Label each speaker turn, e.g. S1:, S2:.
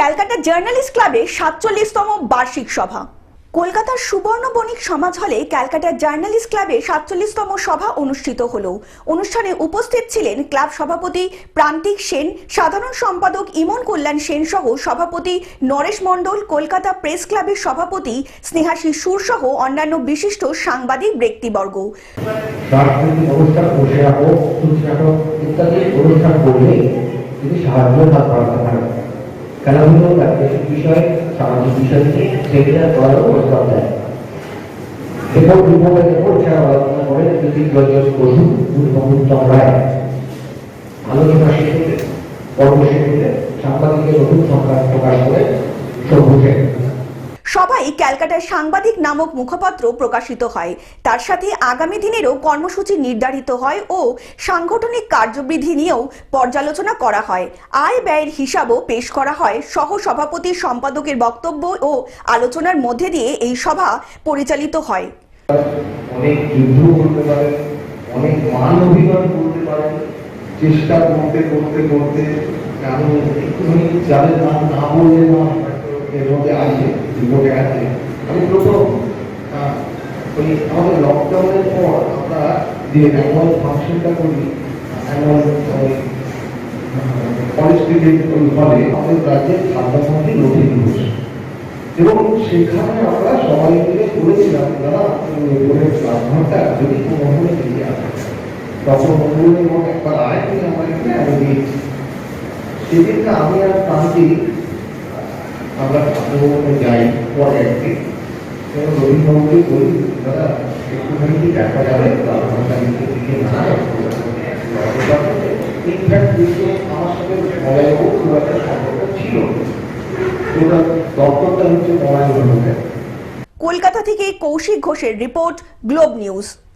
S1: Calcutta journalist ক্লাবে সাতচল্লিশতম বার্ষিক সভা। কলকাতার সুবর্ণ বণিক সমাজ হলে ক্যালকাটা জার্নালিস্ট ক্লাবে সাতচল্লিশতম সভা অনুষ্ঠিত হল। অনুষ্ঠানে উপস্থিত ছিলেন ক্লাব সভাপতি প্রান্তিক সেন, সাধারণ সম্পাদক ইমন কল্যাণ সেন সহ সভাপতি নরেশ মণ্ডল, কলকাতা প্রেস ক্লাবের সভাপতি স্নেহাশী সুর সহ অন্যান্য বিশিষ্ট সাংবাদিক ব্যক্তিবর্গ।
S2: অনুষ্ঠান করলে সাহায্য খেলাধুলো রাজনৈতিক বিষয়, সামাজিক বিষয় নিয়ে সেমিনার করারও প্রস্তাব দেয়। এরপর বিভাগের উপর ছাড়া আলোচনা করেন জ্যোতি রঞ্জন বসু দুর্গমুত্তম রায় আলোচনা শেষ পর্ব শেষ সাংবাদিকের নতুন সংখ্যা প্রকাশ করে সভ্য সেন
S1: সভায় ক্যালকাটার সাংবাদিক নামক মুখপত্র প্রকাশিত হয়। তার সাথে আগামী দিনেরও কর্মসূচি নির্ধারিত হয় ও সাংগঠনিক কার্যবিধি নিয়েও পর্যালোচনা করা হয়। আয় ব্যয়ের হিসাবও পেশ করা হয়। সহ সভাপতি সম্পাদকের বক্তব্য ও আলোচনার মধ্যে দিয়ে এই সভা পরিচালিত হয়।
S3: অনেক চেষ্টা করতে করতে করতে একটুখানি যাদের নাম না বললে না এর মধ্যে আছে রিপোর্টে আছে আমি প্রথম ওই আমাদের লকডাউনের পর আমরা যে অ্যানুয়াল ফাংশনটা করি অ্যানুয়াল পরিস্থিতির ওই হলে আমাদের রাজ্যের খাদ্যমন্ত্রী নথি দিবস এবং সেখানে আমরা সবাই মিলে বলেছিলাম দাদা উপরের প্লাজমাটা যদি কোনো মহলে দিয়ে আসেন। তখন এবং একবার আয় আমার এখানে আমি দিয়েছি। সেদিনটা আমি আর প্রান্তি আমরা ঠাকুরভবনে যাই, পরে একদিন। এবং রবীন্দ্রবাবুকে বলি দাদা, একটুখানি কি দেখা যাবে নিচে দিকে না ইনফ্যাক্ট আমার সাথে
S1: কলকাতা থেকে কৌশিক ঘোষের রিপোর্ট, গ্লোব নিউজ।